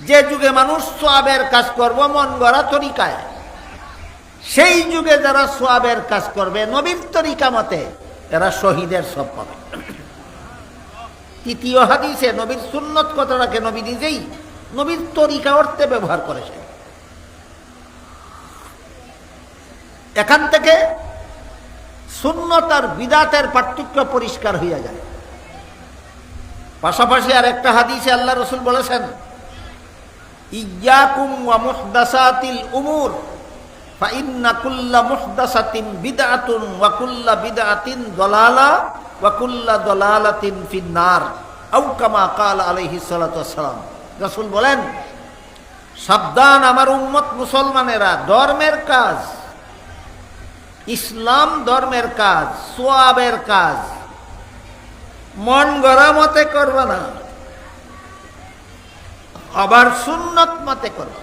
যে যুগে মানুষ সোয়াবের কাজ করব, মন গড়া তরিকায়। সেই যুগে যারা সোয়াবের কাজ করবে, নবীর তরিকা মতে এরা শহীদের সব পাবে। তৃতীয় হাদিসে নবীর সুন্নত কথাটাকে নবী নিজেই নবীর তরিকা অর্থে ব্যবহার করেছেন। এখান থেকে সুন্নত আর বিদাতের পার্থক্য পরিষ্কার হইয়া যায়। পাশাপাশি আর একটা হাদিসে আল্লাহ রসুল বলেছেন ইয়াকুম ওয়া মুহদাসাতিল উমুর, ফাইন্না কুল্লা মুহদাসাতিন বিদআতুন ওয়া কুল্লা বিদআতিন দলালা ওয়া কুল্লা দলালাতিন ফিন্নার, আও কামা কাল আলাইহিস সালাতু ওয়াসসালাম। রাসূল বলেন, সাবধান আমার উম্মত মুসলমানেরা, ধর্মের কাজ, ইসলাম ধর্মের কাজ, সোয়াবের কাজ, মন গড়া মতে করবে না। আবার সুন্নত মতে করবে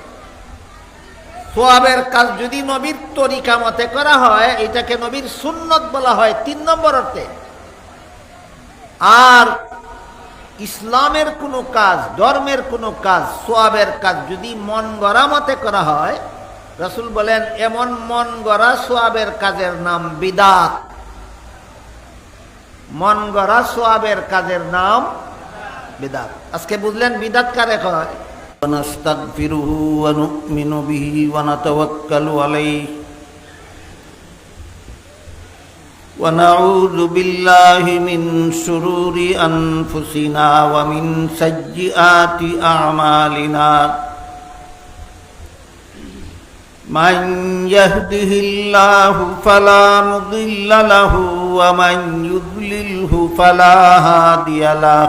সোয়াবের কাজ যদি নবীর তরিকা মতে করা হয়, এটাকে নবীর সুন্নত বলা হয় তিন নম্বর অর্থে। আর ইসলামের কোনো কাজ, ধর্মের কোনো কাজ, সোয়াবের কাজ যদি মন গড়া মতে করা হয়, রসুল বলেন, এমন মন গড়া সোয়াবের কাজের নাম বিদাত। মন গড়া সোয়াবের কাজের নাম বিদাত আজকে বুঝলেন বিদাত কারে কয় ونستغفره ونؤمن به ونتوكل عليه ونعوذ بالله من شرور أنفسنا ومن سيئات أعمالنا من يهده الله فلا مضل له ومن يضلله فلا هادي له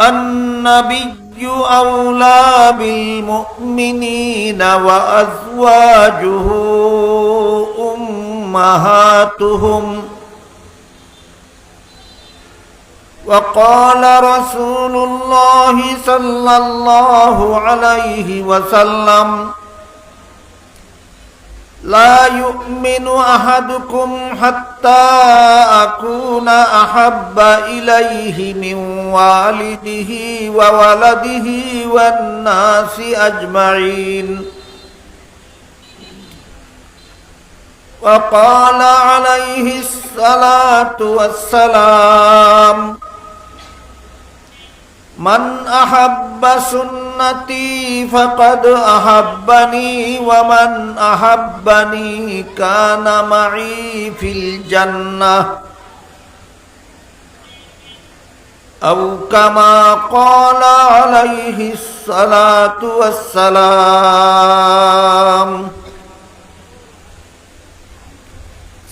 النبي أولى بالمؤمنين وأزواجه أمهاتهم وقال رسول الله صلى الله عليه وسلم لا يؤمن أحدكم حتى أكون أحب إليه من والده وولده والناس أجمعين. وقال عليه الصلاة والسلام من أحب سنتي فقد أحبني ومن أحبني كان معي في الجنة أو كما قال عليه الصلاة والسلام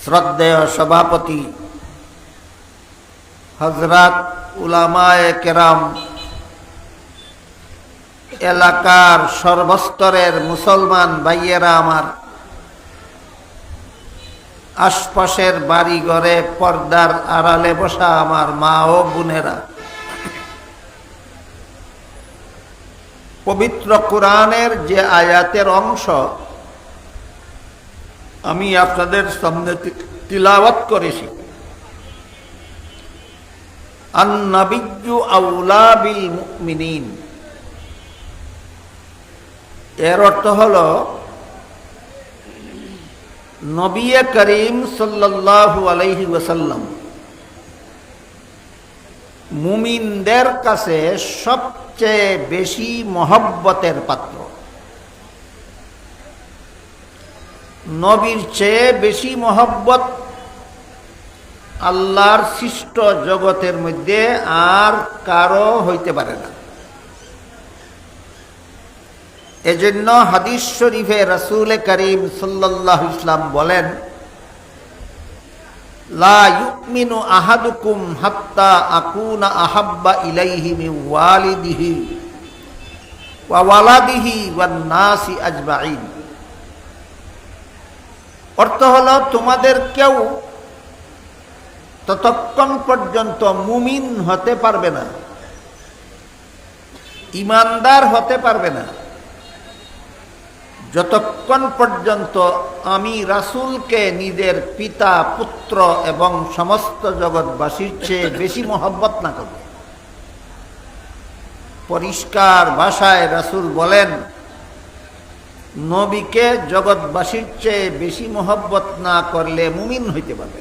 শ্রদ্ধেয় সভাপতি হজরত উলামায়ে কেরাম এলাকার সর্বস্তরের মুসলমান ভাইয়েরা আমার আশপাশের বাড়ি ঘরে পর্দার আড়ালে বসা আমার মা ও বোনেরা। পবিত্র কোরআনের যে আয়াতের অংশ, আমি আপনাদের সামনে তিলাওয়াত করেছি। আন্নাবিজ্জু আউলা বিল মুমিনিন। এর অর্থ হল নবী করিম সাল্লাল্লাহু আলাইহি ওয়াসাল্লাম মুমিনদের কাছে সবচেয়ে বেশি মহব্বতের পাত্র। নবীর চেয়ে বেশি মহব্বত আল্লাহর সৃষ্ট জগতের মধ্যে আর কারও হইতে পারে না। এজন্য হাদিস শরীফে রাসূল করিম সাল্লাল্লাহু ইসলাম বলেন, লা ইউমিনু আহাদুকুম হাত্তা আকুনা আহাব্বা ইলাইহি মিন ওয়ালিদিহি ওয়া ওয়ালাদিহি ওয়ান নাসি আজমাইন অর্থ হলো, তোমাদের কেউ ততক্ষণ পর্যন্ত মুমিন হতে পারবে না, ইমানদার হতে পারবে না। যতক্ষণ পর্যন্ত আমি রাসূলকে নিজের পিতা, পুত্র এবং সমস্ত জগৎবাসীর চেয়ে বেশি মহব্বত না করব পরিষ্কার ভাষায় রাসূল বলেন, নবীকে জগৎবাসীর চেয়ে বেশি মহব্বত না করলে মুমিন হইতে পারবে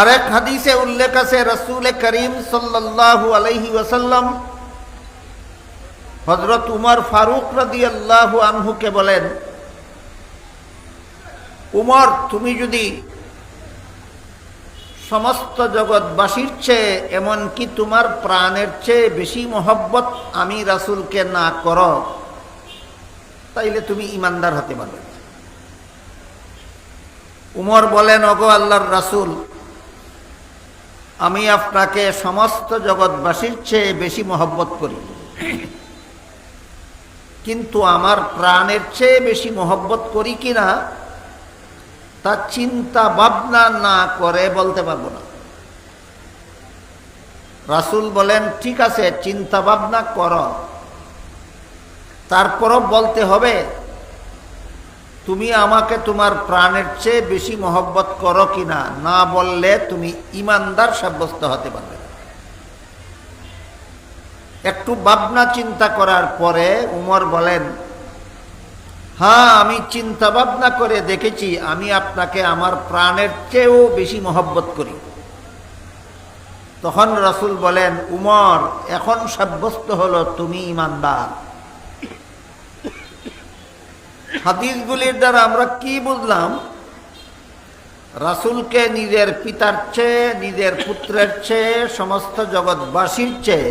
আরেক হাদিসে উল্লেখ আছে, রসুল করিম সাল্লাল্লাহু আলাইহি ওয়াসাল্লাম হজরত উমর ফারুক রাদি আল্লাহ আনহুকে বলেন, উমর, তুমি যদি সমস্ত জগৎবাসীর চেয়ে এমনকি তোমার প্রাণের চেয়ে বেশি মহব্বত আমি রাসুলকে না কর, তাইলে তুমি ইমানদার হতে পারবে উমর বলেন অগো আল্লাহর রাসুল, আমি আপনাকে সমস্ত জগৎবাসীর চেয়ে বেশি মহব্বত করি। কিন্তু আমার প্রাণের চেয়ে বেশি মহব্বত করি কিনা তা চিন্তা ভাবনা না করে বলতে পারব না। রাসুল বলেন, ঠিক আছে, চিন্তা ভাবনা কর। তারপরও বলতে হবে, তুমি আমাকে তোমার প্রাণের চেয়ে বেশি মহব্বত করো কিনা না? বললে তুমি ইমানদার সাব্যস্ত হতে পারবে। না। একটু ভাবনা চিন্তা করার পরে উমর বলেন হ্যাঁ আমি চিন্তা ভাবনা করে দেখেছি, আমি আপনাকে আমার প্রাণের চেয়েও বেশি মহব্বত করি। তখন রাসূল বলেন, উমর, এখন সাব্যস্ত হলো তুমি ইমানদার। হাদিসগুলির দ্বারা আমরা কি বুঝলাম? রাসূলকে নিজের পিতার চেয়ে, নিজের পুত্রের চেয়ে, সমস্ত জগৎবাসীর চেয়ে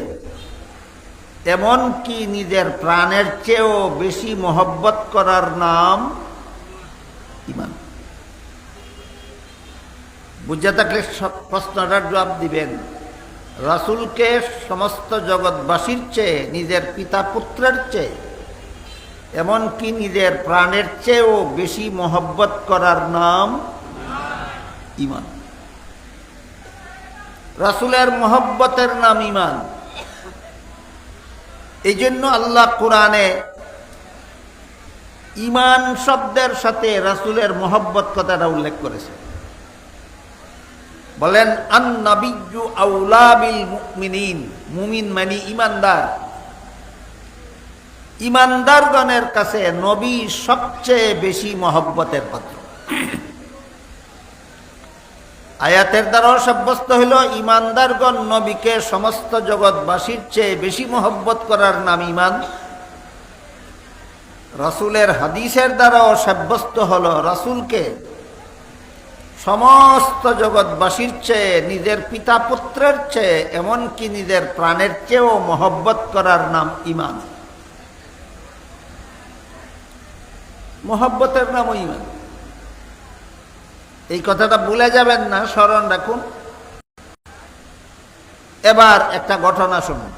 এমনকি নিজের প্রাণের চেয়েও বেশি মহব্বত করার নাম ইমান। বুঝে থাকলে প্রশ্নটার জবাব দিবেন, রাসূলকে সমস্ত জগৎবাসীর চেয়ে, নিজের পিতা পুত্রের চেয়ে, এমনকি নিজের প্রাণের চেয়েও বেশি মহব্বত করার নাম ইমান। রাসূলের মহব্বতের নাম ইমান। এই জন্য আল্লাহ কোরআনে ইমান শব্দের সাথে রাসূলের মহব্বত কথাটা উল্লেখ করেছে। বলেন আন নাবিয়্যু আউলা বিল মুমিনিন মুমিন মানে ইমানদার ইমানদারগণের কাছে নবী সবচেয়ে বেশি মহব্বতের পাত্র। আয়াতের দ্বারাও সাব্যস্ত হইল, ইমানদারগণ নবীকে সমস্ত জগৎবাসীর চেয়ে বেশি মহব্বত করার নাম ইমান রাসূলের হাদিসের দ্বারাও সাব্যস্ত হল, রাসূলকে সমস্ত জগৎবাসীর চেয়ে, নিজের পিতা পুত্রের চেয়ে, এমনকি নিজের প্রাণের চেয়েও মহব্বত করার নাম ইমান মহব্বতের নামও ইমান এই কথাটা ভুলে যাবেন না, স্মরণ রাখুন। এবার একটা ঘটনা শুনুন।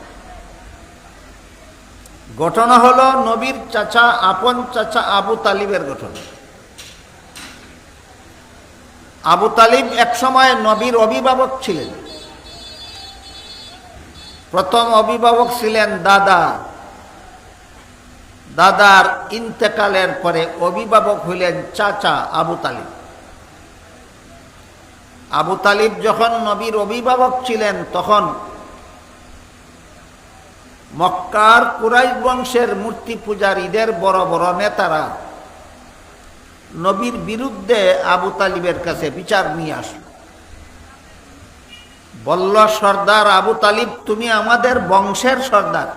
ঘটনা হলো নবীর চাচা, আপন চাচা আবু তালিবের ঘটনা। আবু তালিব একসময় নবীর অভিভাবক ছিলেন। প্রথম অভিভাবক ছিলেন দাদা। দাদার ইন্তেকালের পরে অভিভাবক হইলেন চাচা আবু তালিব। আবু তালিব যখন নবীর অভিভাবক ছিলেন, তখন মক্কার কুরাইশ বংশের মূর্তি পূজারীদের বড় বড় নেতারা নবীর বিরুদ্ধে আবু তালিবের কাছে বিচার নিয়ে আসলো। বলল, সর্দার আবু তালিব, তুমি আমাদের বংশের সর্দার।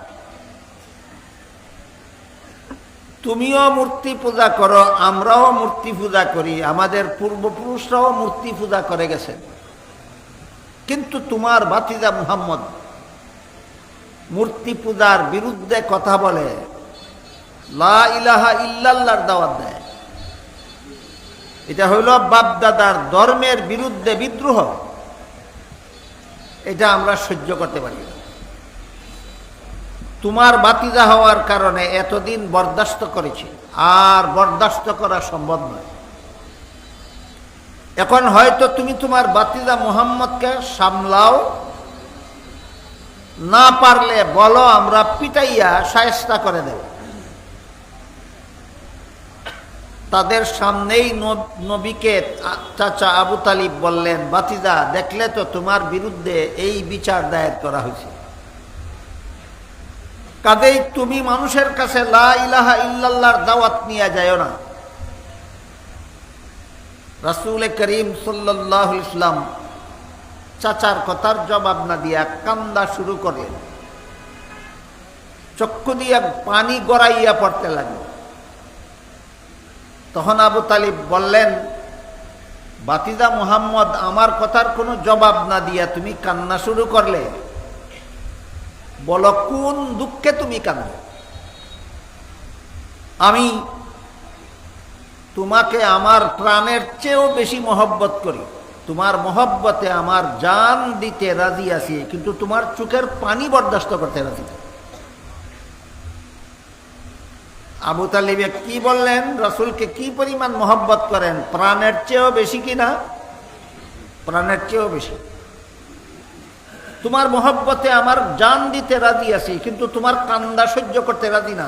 তুমিও মূর্তি পূজা করো, আমরাও মূর্তি পূজা করি। আমাদের পূর্বপুরুষরাও মূর্তি পূজা করে গেছেন কিন্তু তোমার বাতিজা মুহাম্মদ মূর্তি পূজার বিরুদ্ধে কথা বলে, লা ইলাহা ইল্লাল্লাহর দাওয়াত দেয়। এটা হইল বাপদাদার ধর্মের বিরুদ্ধে বিদ্রোহ। এটা আমরা সহ্য করতে পারি না। তোমার বাতিজা হওয়ার কারণে এতদিন বরদাস্ত করেছি। আর বরদাস্ত করা সম্ভব নয়। এখন হয়তো তুমি তোমার বাতিজা মোহাম্মদকে সামলাও, না পারলে বলো আমরা পিটাইয়া সায়স্তা করে দেব। তাদের সামনেই নব- নবীকে চাচা আবু তালিব বললেন, বাতিজা, দেখলে তো তোমার বিরুদ্ধে এই বিচার দায়ের করা হয়েছে। কাদেই তুমি মানুষের কাছে লা ইলাহা ইল্লাল্লাহর দাওয়াত নিয়ে যায় না। রাসূল করিম সাল্লাল্লাহু ইসলাম চাচার কথার জবাব না দিয়া কান্দা শুরু করে চক্ষু দিয়া পানি গড়াইয়া পড়তে লাগল। তখন আবু তালিব বললেন, বাতিদা মুহাম্মদ, আমার কথার কোনো জবাব না দিয়া তুমি কান্না শুরু করলে। বলো, কোন দুঃখে তুমি কাঁদো আমি তোমাকে আমার প্রাণের চেয়েও বেশি মহব্বত করি। তোমার মহব্বতে আমার জান দিতে রাজি আছি, কিন্তু তোমার চোখের পানি বরদাস্ত করতে রাজি। আবু তালিবে কি বললেন? রসুলকে কি পরিমাণ মহব্বত করেন? প্রাণের চেয়েও বেশি কিনা প্রাণের চেয়েও বেশি। তোমার মহব্বতে আমার জান দিতে রাজি আছি, কিন্তু তোমার কান্দা সহ্য করতে রাজি না।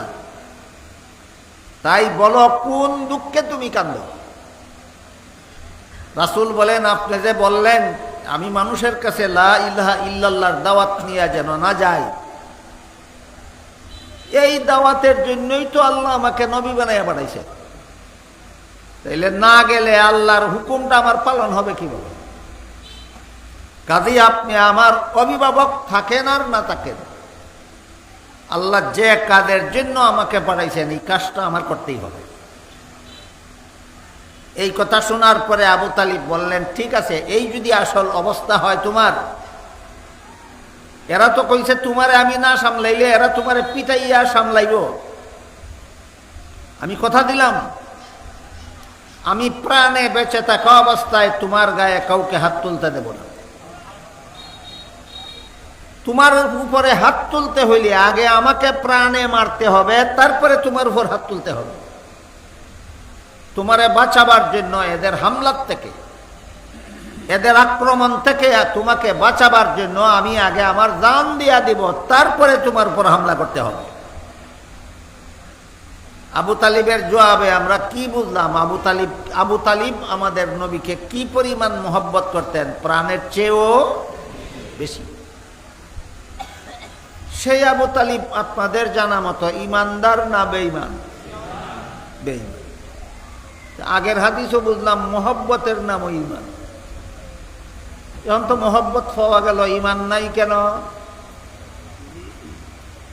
তাই বলো, কোন দুঃখে তুমি কান্দ? রাসুল বলেন, আপনি যে বললেন, আমি মানুষের কাছে লা ইলাহা ইল্লাল্লাহর দাওয়াত নিয়ে যেন না যাই, এই দাওয়াতের জন্যই তো আল্লাহ আমাকে নবী বানাইয়া পাঠাইছে। তাইলে না গেলে আল্লাহর হুকুমটা আমার পালন হবে কীভাবে? কাজেই আপনি আমার অভিভাবক থাকেন আর না থাকেন। আল্লাহ যে কাজের জন্য আমাকে পাঠাইছেন, এই কাজটা আমার করতেই হবে। এই কথা শোনার পরে আবু তালিব বললেন, ঠিক আছে, এই যদি আসল অবস্থা হয় তোমার, এরা তো কইছে তোমারে আমি না সামলাইলে এরা তোমারে পিটাইয়া সামলাইব। আমি কথা দিলাম, আমি প্রাণে বেঁচে থাকা অবস্থায় তোমার গায়ে কাউকে হাত তুলতে দেব না। তোমার উপরে হাত তুলতে হইলে আগে আমাকে প্রাণে মারতে হবে, তারপরে তোমার উপর হাত তুলতে হবে। তোমারে বাঁচাবার জন্য এদের হামলার থেকে, এদের আক্রমণ থেকে তোমাকে বাঁচাবার জন্য আমি আগে আমার জান দিয়া দিব, তারপরে তোমার উপর হামলা করতে হবে। আবু তালিবের জবাবে আমরা কি বুঝলাম? আবু তালিব আবু তালিব আমাদের নবীকে কি পরিমাণ মোহব্বত করতেন? প্রাণের চেয়েও বেশি। সেই আবু তালিব আপনাদের জানা মতো ইমানদার না বেঈমান? বেঈমান। আগের হাদিসও বুঝলাম মোহব্বতের নামও ইমান এখন তো মোহব্বত পাওয়া গেল ইমান নাই কেন?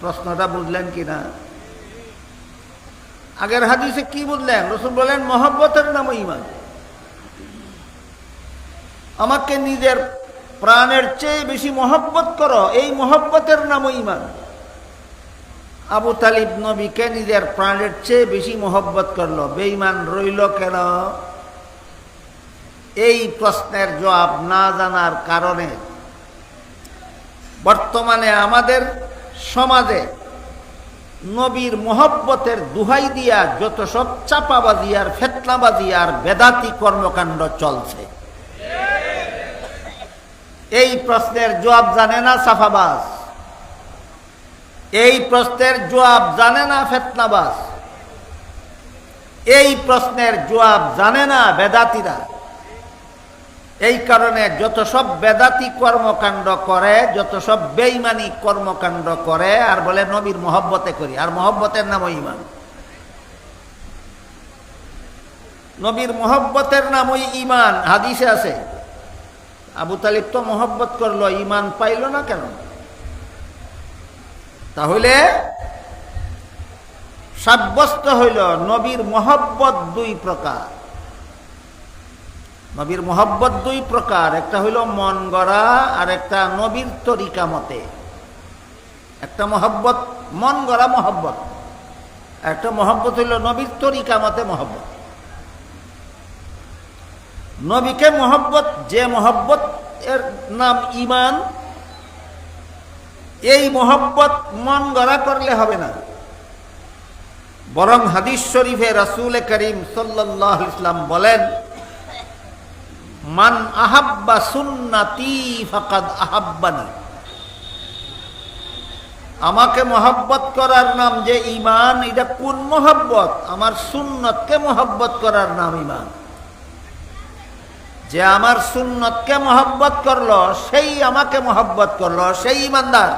প্রশ্নটা বুঝলেন কিনা আগের হাদিসে কি বুঝলেন? রসুল বলেন মোহব্বতের নামও ইমান আমাকে নিজের প্রাণের চেয়ে বেশি মহব্বত করো, এই মহব্বতের নাম ইমান আবু তালিব নবীকে নিজের প্রাণের চেয়ে বেশি মহব্বত করল। বেঈমান রইল কেন? এই প্রশ্নের জবাব না জানার কারণে। বর্তমানে আমাদের সমাজে নবীর মহব্বতের দুহাই দিয়া যত সব চাপাবাজি আর ফেতনাবাজি আর বেদাতি কর্মকাণ্ড চলছে। এই প্রশ্নের জবাব জানে না সাফাবাজ। এই প্রশ্নের জবাব জানে না ফেতনাবাস এই প্রশ্নের জবাব জানে না বেদাতিরা। এই কারণে যত সব বেদাতি কর্মকাণ্ড করে, যত সব বেইমানি কর্মকাণ্ড করে, আর বলে নবীর মহব্বতে করি, আর মহব্বতের নাম ইমান নবীর মহব্বতের নাম ওই ইমান হাদিসে আছে। আবু তালিব তো মহব্বত করল ইমান পাইল না কেন? তাহলে সাব্যস্ত হইল, নবীর মহব্বত দুই প্রকার। নবীর মহব্বত দুই প্রকার, একটা হইল মন গড়া আর একটা নবীর তরিকা মতে। একটা মহব্বত, মন গড়া মহব্বত একটা মহব্বত হইল নবীর তরিকা মতে মহব্বত। নবীকে মহব্বত, যে মহব্বত এর নাম ইমান এই মহব্বত মন গড়া করলে হবে না। বরং হাদিস শরীফে রাসুল করিম সাল্লাহ ইসলাম বলেন, মান আহাব্বা সুন্নাতি ফাকাদ আহাব্বানি। আমাকে মহব্বত করার নাম যে ইমান এটা কোন মহব্বত? আমার সুন্নতকে মহব্বত করার নাম ইমান যে আমার সুন্নতকে মহব্বত করল, সেই আমাকে মহব্বত করল, সেই ইমানদার।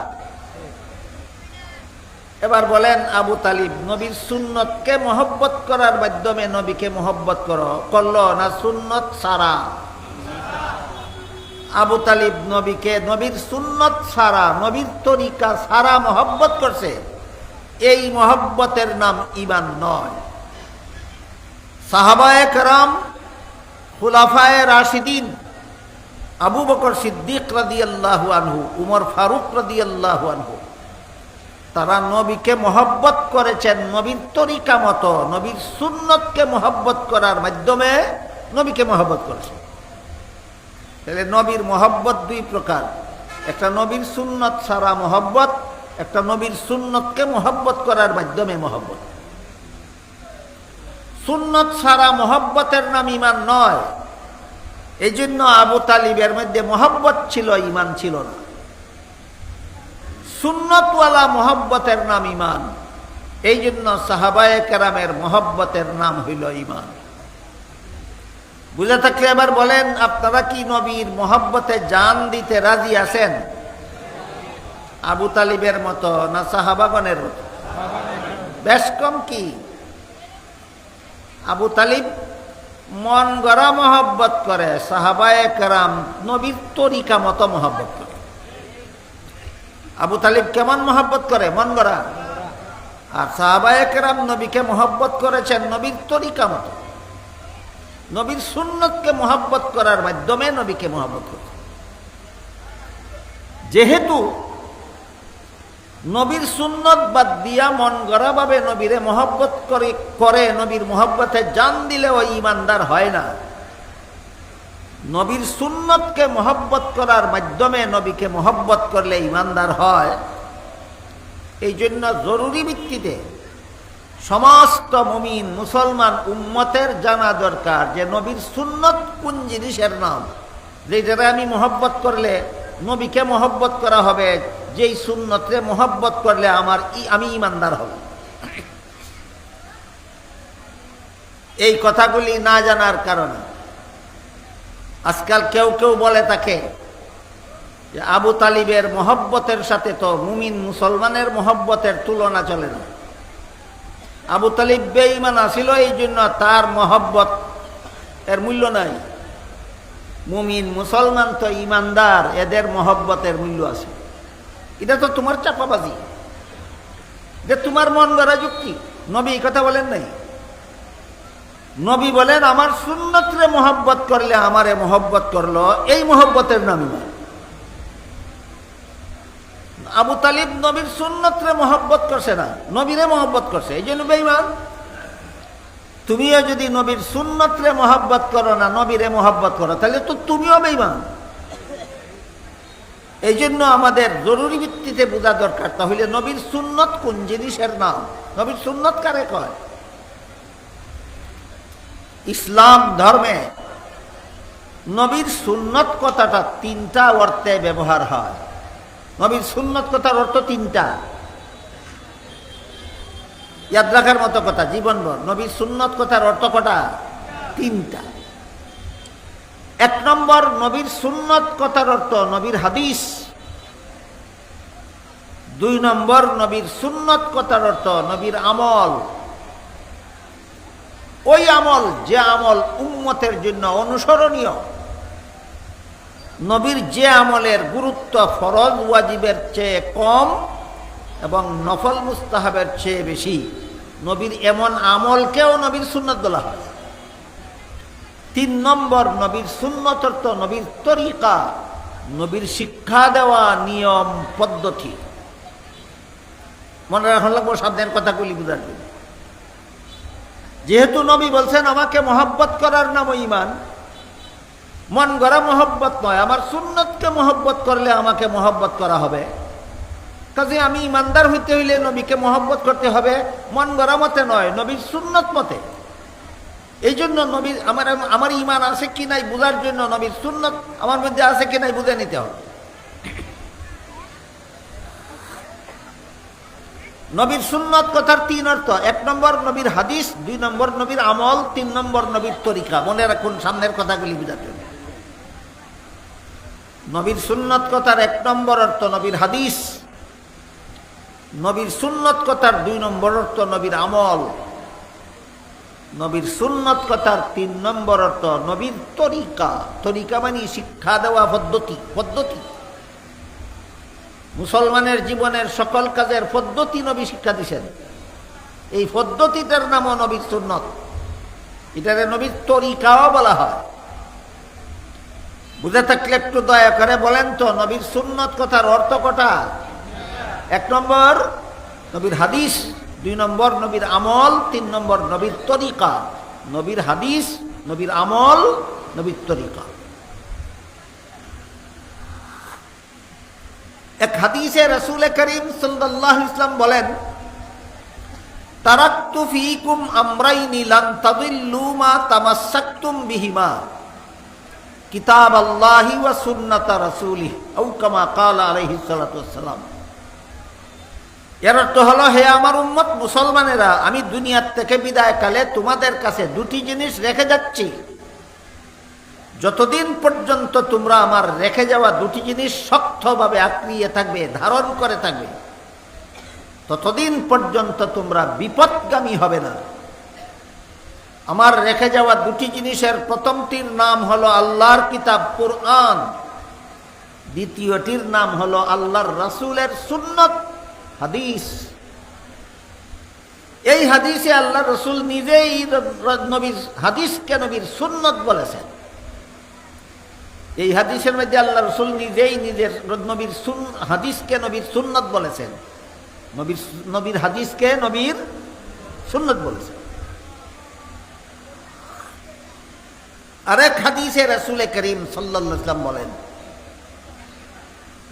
এবার বলেন, আবু তালিব, নবীর সুন্নতকে মহব্বত করার মাধ্যমে নবীকে মহব্বত করো। করল না সুন্নত সারা আবু তালিব নবীকে নবীর সুন্নত সারা নবীর তরিকা সারা মহব্বত করছে। এই মহব্বতের নাম ইমান নয়। সাহাবায়ে কেরাম খুলাফায়ে রাশিদিন আবু বকর সিদ্দিক রাদি আল্লাহু আনহু, উমর ফারুক রাদি আল্লাহু আনহু। তারা নবীকে মহব্বত করেছেন নবীর তরিকা মতো, নবীর সুন্নতকে মহব্বত করার মাধ্যমে নবীকে মহব্বত করেছেন। তাহলে নবীর মহব্বত দুই প্রকার। একটা নবীর সুন্নত সারা মহব্বত, একটা নবীর সুন্নতকে মহব্বত করার মাধ্যমে মহব্বত। সুন্নত সারা মহব্বতের নাম ইমান নয়। এই জন্য আবু তালিবের মধ্যে মহব্বত ছিল ইমান ছিল না। সুন্নতওয়ালা মহব্বতের নাম ইমান এই জন্য সাহাবায়ে কেরামের মহব্বতের নাম হইল ইমান বুঝে থাকলে এবার বলেন, আপনারা কি নবীর মহব্বতে জান দিতে রাজি আছেন? আবু তালিবের মতো না সাহাবাগনের মতো? বেশ কম কি? আবু তালিব মন গড়া মহব্বত করে, সাহাবায়ে কেরাম নবীর তরিকা মতো মহব্বত করে। আবু তালিব কেমন মহব্বত করে? মন গড়া। আর সাহাবায়ে কেরাম নবীকে মহব্বত করেছেন নবীর তরিকা মতো। নবীর সুন্নতকে মহব্বত করার মাধ্যমে নবীকে মহব্বত করে যেহেতু নবীর সুন্নত বাদ দিয়া মন গড়াভাবে নবীরে মহব্বত করে করে নবীর মহব্বতে জান দিলে ওই ইমানদার হয় না। নবীর সুন্নতকে মহব্বত করার মাধ্যমে নবীকে মহব্বত করলে ইমানদার হয়। এই জন্য জরুরি ভিত্তিতে সমস্ত মুমিন, মুসলমান উম্মতের জানা দরকার যে নবীর সুন্নত কোন জিনিসের নাম। যেটারে আমি মহব্বত করলে নবীকে মহব্বত করা হবে যেই সুন্নতরে মহব্বত করলে আমার আমি ইমানদার হব। এই কথাগুলি না জানার কারণে আজকাল কেউ কেউ বলে তাকে যে আবু তালিবের মহব্বতের সাথে তো মুমিন মুসলমানের মহব্বতের তুলনা চলে না। আবু তালিব বেঈমান আসিল এই জন্য তার মহব্বত এর মূল্য নাই। মুমিন মুসলমান তো ইমানদার, এদের মহব্বতের মূল্য আছে। এটা তো তোমার চাপাবাজি। যে তোমার মন গড়া যুক্তি। নবী এই কথা বলেন নাই। নবী বলেন, আমার সুন্নতরে মহব্বত করলে আমারে মহব্বত করল, এই মহব্বতের নাম আবু তালিব নবীর সুন্নতরে মহব্বত করছে না, নবীরে মহব্বত করছে। এই জন্য বেইমান তুমিও যদি নবীর সুন্নতরে মহব্বত করো না, নবীরে মহব্বত করো, তাহলে তো তুমিও বেইমান এই জন্য আমাদের জরুরি ভিত্তিতে বোঝা দরকার। তাহলে নবীর সুন্নত কোন জিনিসের নাম? নবীর সুন্নত কারে কয়? ইসলাম ধর্মে নবীর সুন্নত কথাটা তিনটা অর্থে ব্যবহার হয়। নবীর সুন্নত কথার অর্থ তিনটা। ইয়াদ রাখার মতো কথা, জীবনভর। নবীর সুন্নত কথার অর্থ কটা? তিনটা। এক নম্বর নবীর সুন্নত কথার অর্থ, নবীর হাদিস। দুই নম্বর নবীর সুন্নত কথার অর্থ, নবীর আমল। ওই আমল, যে আমল উম্মতের জন্য অনুসরণীয়। নবীর যে আমলের গুরুত্ব ফরজ, ওয়াজিবের চেয়ে কম এবং নফল মুস্তাহাবের চেয়ে বেশি। নবীর এমন আমলকেও নবীর সুন্নত বলা হয়। তিন নম্বর নবীর সুন্নত অর্থ নবীর তরিকা, নবীর শিক্ষা দেওয়া নিয়ম, পদ্ধতি। মনে রাখা লাগবো, সাবধানের কথাগুলি বুঝার জন্য। যেহেতু নবী বলছেন, আমাকে মহব্বত করার নাম ইমান মন গড়া মহব্বত নয়, আমার সুন্নতকে মহব্বত করলে আমাকে মহব্বত করা হবে। কাজে আমি ইমানদার হইতে হইলে নবীকে মহব্বত করতে হবে। মন গড়া মতে নয়, নবীর সুন্নত মতে। এই জন্য নবীর আমার আমার ইমান আছে কি নাই বোঝার জন্য নবীর সুন্নত আমার মধ্যে আছে কি নাই বুঝে নিতে হবে। নবীর সুন্নত কথার তিন অর্থ, এক নম্বর নবীর হাদিস, দুই নম্বর নবীর আমল, তিন নম্বর নবীর তরিকা। মনে রাখুন সামনের কথাগুলি জন্য। নবীর সুন্নত কথার এক নম্বর অর্থ নবীর হাদিস, নবীর সুন্নত কথার দুই নম্বর অর্থ নবীর আমল। নবীর সুন্নত কথার তিন নম্বর অর্থ নবীর তরিকা। তরিকা মানে শিক্ষা দেওয়া পদ্ধতি পদ্ধতি। মুসলমানের জীবনের সকল কাজের পদ্ধতি নবী শিক্ষা দিছেন। এই পদ্ধতিটার নামও নবীর সুন্নত। এটারে নবীর তরিকাও বলা হয়। বুঝে থাকলে একটু দয়া করে বলেন তো, নবীর সুন্নত কথার অর্থ কটা? এক নম্বর, নবীর হাদিস। দুই নম্বর নবীর আমল, তিন নম্বর নবীর তরিকা। নবীর হাদিস, নবীর আমল, নবীর তরিকা। এক হাদিসে রসুল করিম সাল্লাহ ইসলাম বলেন, তারাক্তু ফিকুম আমরাইনি লান তাদিল্লু মা তামাসসাকতুম বিহিমা। কিতাব আল্লাহি ওয়া সুন্নাতা রাসূলিহি, আও কামা ক্বালা আলাইহিস সালাতু ওয়াসসালাম। এর অর্থ হলো, হে আমার উম্মত মুসলমানেরা, আমি দুনিয়ার থেকে বিদায় কালে তোমাদের কাছে দুটি জিনিস রেখে যাচ্ছি। যতদিন পর্যন্ত তোমরা আমার রেখে যাওয়া দুটি জিনিস শক্তভাবে আঁকড়িয়ে থাকবে, ধারণ করে থাকবে, ততদিন পর্যন্ত তোমরা বিপদগামী হবে না। আমার রেখে যাওয়া দুটি জিনিসের প্রথমটির নাম হলো আল্লাহর কিতাব, কোরআন। দ্বিতীয়টির নাম হলো আল্লাহর রাসূলের সুন্নত। হাদিস। এই হাদিসে আল্লাহ রসুল নিজেই নবীর হাদিসকে নবীর সুন্নত বলেছেন। এই হাদিসের মধ্যে আল্লাহ রসুল নিজেই নিজের নবীর সুন হাদিসকে নবীর সুন্নত বলেছেন। নবীর নবীর হাদিসকে নবীর সুন্নত বলেছেন। আরেক হাদিসে রসুল করিম সাল্লাম বলেন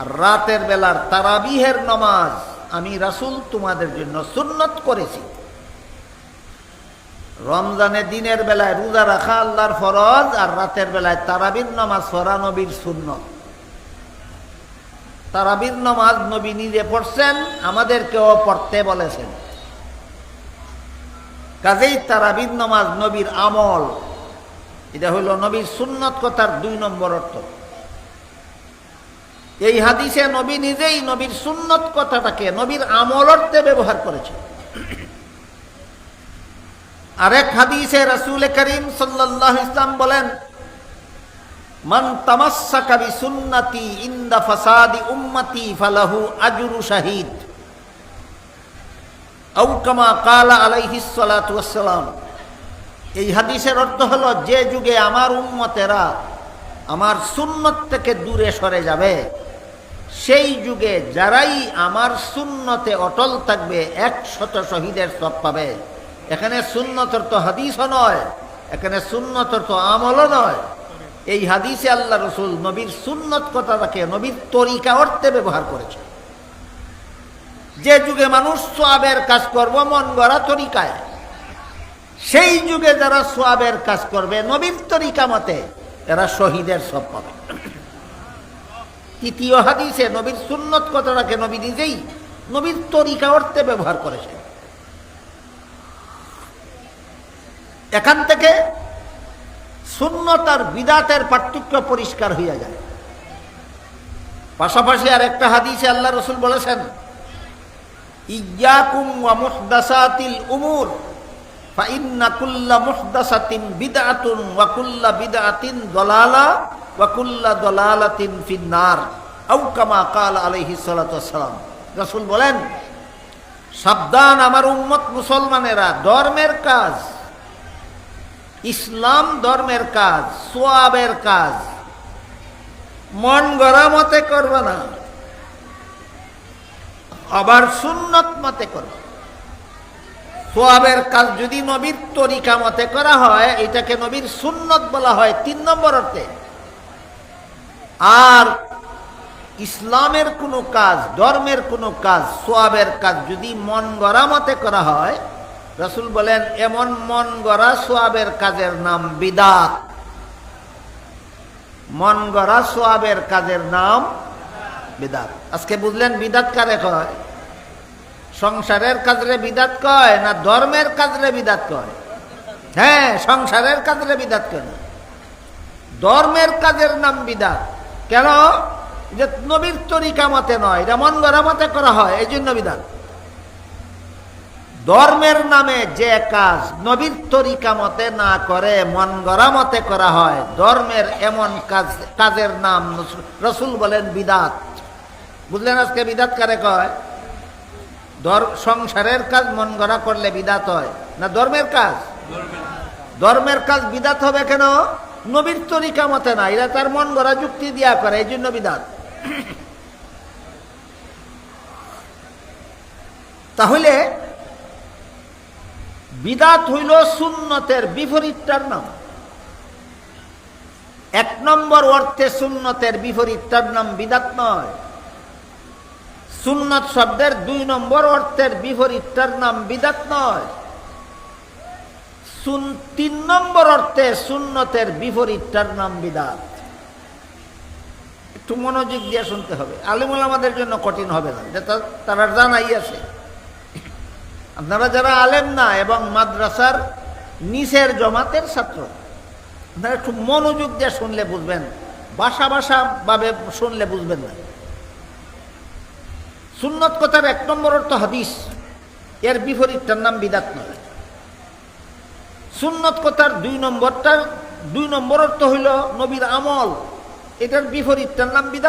আর রাতের বেলার তারাবিহের নমাজ আমি রাসুল তোমাদের জন্য সুন্নত করেছি। রমজানের দিনের বেলায় রোজা রাখা আল্লাহর ফরজ আর রাতের বেলায় তারাবির নমাজ ফরা নবীর সুন্নত। তারাবির নমাজ নবী নিজে পড়ছেন, আমাদেরকেও পড়তে বলেছেন। কাজেই তারাবির নমাজ নবীর আমল, এটা হইল নবীর সুন্নত কথার দুই নম্বর অর্থ। এই হাদিসে নবী নিজেই নবীর সুন্নত কথাটাকে, নবীর আমল অর্থে ব্যবহার করেছে। আরেক হাদিসে রাসূল করিম সাল্লাল্লাহু ইসলাম বলেন, মান তামাসসাকা বিসুন্নতি ইনদা ফাসাদি উম্মতি ফালাহু আজরু শাহিদ। আও কামা কালা আলাইহিস সালাতু ওয়াসসালাম। এই হাদিসের অর্থ হলো, যে যুগে আমার উম্মতেরা আমার সুন্নত থেকে দূরে সরে যাবে সেই যুগে যারাই আমার সুন্নতে অটল থাকবে, একশত শহীদের সব পাবে। এখানে সুন্নতর তো হাদিসও নয়, এখানে সুন্নতর তো আমলও নয়। এই হাদিসে আল্লাহ রসুল নবীর সুন্নত কথাটাকে নবীর তরিকা অর্থে ব্যবহার করেছে। যে যুগে মানুষ সোয়াবের কাজ করব, মন গড়া তরিকায়। সেই যুগে যারা সোয়াবের কাজ করবে, নবীর তরিকা মতে এরা শহীদের সব পাবে। তৃতীয় হাদিসে নবীর সুন্নত কথাটাকে নবী নিজেই নবীর তরিকা অর্থে ব্যবহার করেছে এখান থেকে শূন্যত আর বিদাতের পার্থক্য পরিষ্কার হইয়া যায়। পাশাপাশি আর একটা হাদিসে আল্লাহ রসুল বলেছেন ইয়াকুম উমুর, ফাইন্না মুহদাসাতিন বিদআতুন ওয়া কুল্লা বিদআতিন দলালা ওয়া কুল্লা দলালাতিন ফিন্নার, আও কামা কাল আলাইহিস সালাতু ওয়াসসালাম। রাসূল বলেন, সাবধান আমার উম্মত মুসলমানেরা, ধর্মের কাজ, ইসলাম ধর্মের কাজ, সোয়াবের কাজ, মন গড়া মতে করবে না, আবার সুন্নত মতে করবে। সোয়াবের কাজ যদি নবীর তরিকা মতে করা হয়, এটাকে নবীর সুন্নত বলা হয়। তিন নম্বর অর্থে আর ইসলামের কোনো কাজ, ধর্মের কোনো কাজ, সোয়াবের কাজ যদি মন গড়া মতে করা হয়, রসুল বলেন, এমন মন গড়া সোয়াবের কাজের নাম বিদাত। মন গড়া সোয়াবের কাজের নাম বিদাত। আজকে বুঝলেন বিদাত কারে কয়? সংসারের কাজরে বিদাত কয় না ধর্মের কাজরে বিদাত কয়? হ্যাঁ সংসারের কাজরে বিদাত কয় না ধর্মের কাজের নাম বিদাত। কেন? যে নবীর তরিকা মতে নয় এটা মন গড়া মতে করা হয় এই জন্য বিদাত ধর্মের নামে যে কাজ নবীর তরিকা মতে না করে মন গড়া মতে করা হয় ধর্মের এমন কাজ কাজের নাম রসুল বলেন বিদাত। বুঝলেন আজকে বিদাত কারে কয়? ধর সংসারের কাজ মন গড়া করলে বিদাত হয় না ধর্মের কাজ। ধর্মের কাজ বিদাত হবে কেন? নবীর তরিকা মতে না, এরা তার মন গড়া যুক্তি দিয়া করে, এই জন্য বিদাত তাহলে, বিদাত হইল সুন্নতের বিপরীতটার নাম। এক নম্বর অর্থে সুন্নতের বিপরীতটার নাম বিদাত নয়। সুন্নত শব্দের দুই নম্বর অর্থের বিপরীতটার নাম বিদাত নয়। তিন নম্বর অর্থে সুন্নতের বিপরীতটার নাম বিদাত। একটু মনোযোগ দিয়ে শুনতে হবে। আলিমুল আমাদের জন্য কঠিন হবে না যেটা তারা জানাই আছে। আপনারা যারা আলেম না এবং মাদ্রাসার নিচের জমাতের ছাত্র, আপনারা একটু মনোযোগ দিয়ে শুনলে বুঝবেন, বাসা বাসা ভাবে শুনলে বুঝবেন না। সুন্নত কথার এক নম্বর অর্থ হাদিস, এর বিপরীতটার নাম বিদাত নয়। সুন্নত কথার দুই নম্বরটা দুই নম্বর অর্থ হইল নবীর আমল। এটার বিপরীতটার নাম বিদাত